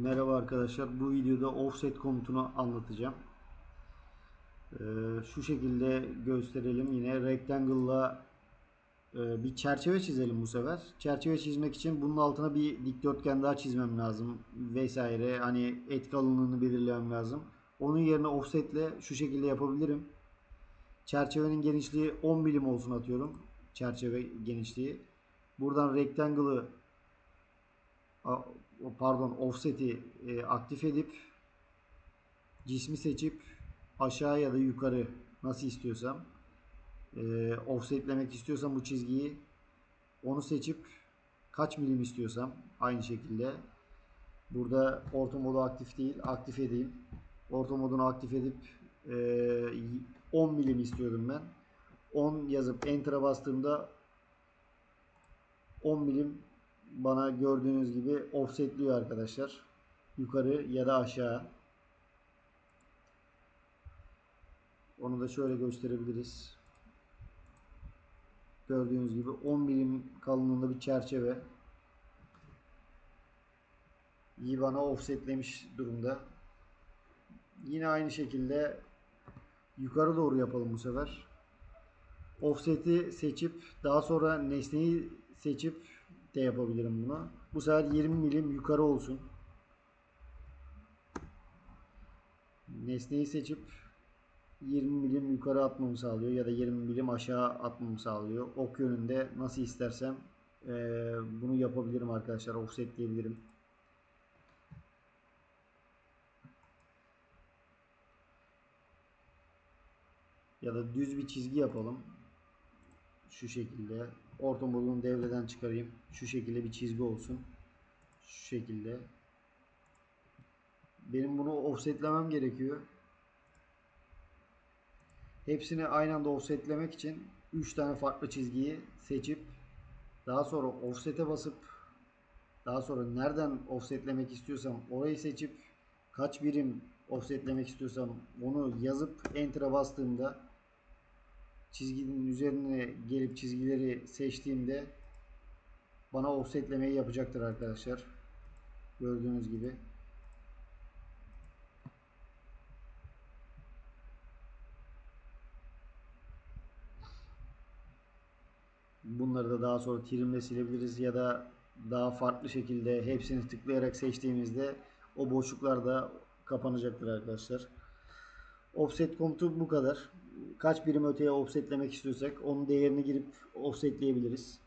Merhaba arkadaşlar. Bu videoda offset komutunu anlatacağım. Ee, şu şekilde gösterelim. Yine rectangle'la e, bir çerçeve çizelim bu sefer. Çerçeve çizmek için bunun altına bir dikdörtgen daha çizmem lazım vesaire. Hani et kalınlığını belirlemem lazım. Onun yerine offsetle şu şekilde yapabilirim. Çerçevenin genişliği 10 milim olsun atıyorum. Çerçeve genişliği. Buradan rectangle'ı pardon offset'i e, aktif edip cismi seçip aşağı ya da yukarı nasıl istiyorsam e, offsetlemek istiyorsam bu çizgiyi onu seçip kaç milim istiyorsam aynı şekilde burada orta modu aktif değil aktif edeyim. Orta modunu aktif edip e, 10 milim istiyordum ben. 10 yazıp enter'a bastığımda 10 milim bana gördüğünüz gibi offsetliyor arkadaşlar. Yukarı ya da aşağı. Onu da şöyle gösterebiliriz. Gördüğünüz gibi 10 milim kalınlığında bir çerçeve. İyi bana offsetlemiş durumda. Yine aynı şekilde yukarı doğru yapalım bu sefer. Offset'i seçip daha sonra nesneyi seçip de yapabilirim bunu. Bu sefer 20 milim yukarı olsun. Nesneyi seçip 20 milim yukarı atmamı sağlıyor ya da 20 milim aşağı atmamı sağlıyor. Ok yönünde nasıl istersem bunu yapabilirim arkadaşlar. Offset diyebilirim. Ya da düz bir çizgi yapalım. Şu şekilde. Orta modunu devreden çıkarayım. Şu şekilde bir çizgi olsun. Şu şekilde. Benim bunu offsetlemem gerekiyor. Hepsini aynı anda offsetlemek için 3 tane farklı çizgiyi seçip daha sonra offset'e basıp daha sonra nereden offsetlemek istiyorsam orayı seçip kaç birim offsetlemek istiyorsam onu yazıp enter'a bastığımda çizginin üzerine gelip çizgileri seçtiğimde bana offsetlemeyi yapacaktır arkadaşlar. Gördüğünüz gibi. Bunları da daha sonra trimle silebiliriz ya da daha farklı şekilde hepsini tıklayarak seçtiğimizde o boşluklar da kapanacaktır arkadaşlar. Offset komutu bu kadar. Kaç birim öteye offsetlemek istiyorsak onun değerini girip offsetleyebiliriz.